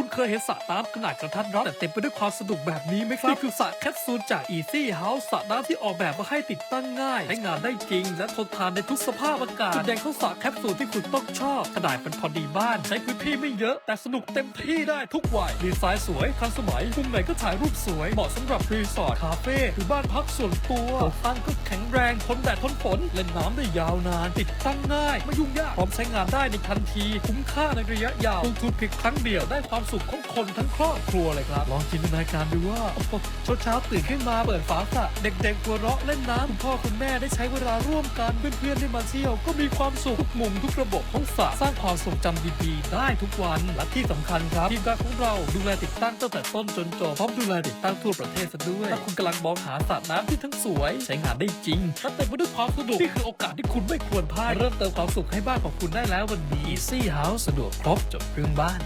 คุณเคยเห็นสระน้ำขนาดกระทัดรัดแต่เต็มไปด้วยความสนุกแบบนี้ไหมครับนี่คือสระแคปซูลจาก Easy House สระน้ำที่ออกแบบมาให้ติดตั้งง่ายใช้งานได้จริง และทนทานในทุกสภาพอากาศจุดเด่นของสระแคปซูลที่คุณต้องชอบขนาดเป็นพอดีบ้าน ใช้พื้นที่ไม่เยอะ แต่สนุกเต็มที่ได้ทุกวัยดีไซน์สวยทันสมัยมุมไหนก็ถ่ายรูปสวยเหมาะสำหรับรีสอร์ทคาเฟ่หรือบ้านพักส่วนตัวโครงสร้งก็แข็ง แรงทนแดดทนฝนเล่นน้ำได้ยาวนาน ติดตั้งง่าย ไม่ยุ่งยาก พร้อมใช้งานได้ในทันที คุ้มค่าในระยะยาวลงทุนเพียงครั้งเดียวได้ความสุขของคนทั้งครอบครัวเลยครับ ลองจินตนาการดูว่าโอ้โหเช้าตื่นขึ้นมาเปิดฝาสระเด็กๆหัวเราะเล่นน้ำคุณพ่อคุณแม่ได้ใช้เวลาร่วมกันเพื่อนๆได้มาเที่ยว ก็มีความสุขทุกมุมทุกระบบของสระสร้างความทรงจำดีๆ ได้ทุกวันและที่สำคัญครับทีมงานของเราดูแลติดตั้งตั้งแต่ต้นจนจบพร้อมดูแลติดตั้งทั่วประเทศซะด้วยถ้าคุณกำลังมองหาสระน้ำที่ทั้งสวย ใช้งานได้จริงและเต็มไปด้วยความสนุกนี่คือโอกาสที่คุณไม่ควรพลาดเริ่มเติมความสุขให้บ้านของคุณได้แล้ววันนี้ Easy House สะดวกครบจบเรื่องบ้าน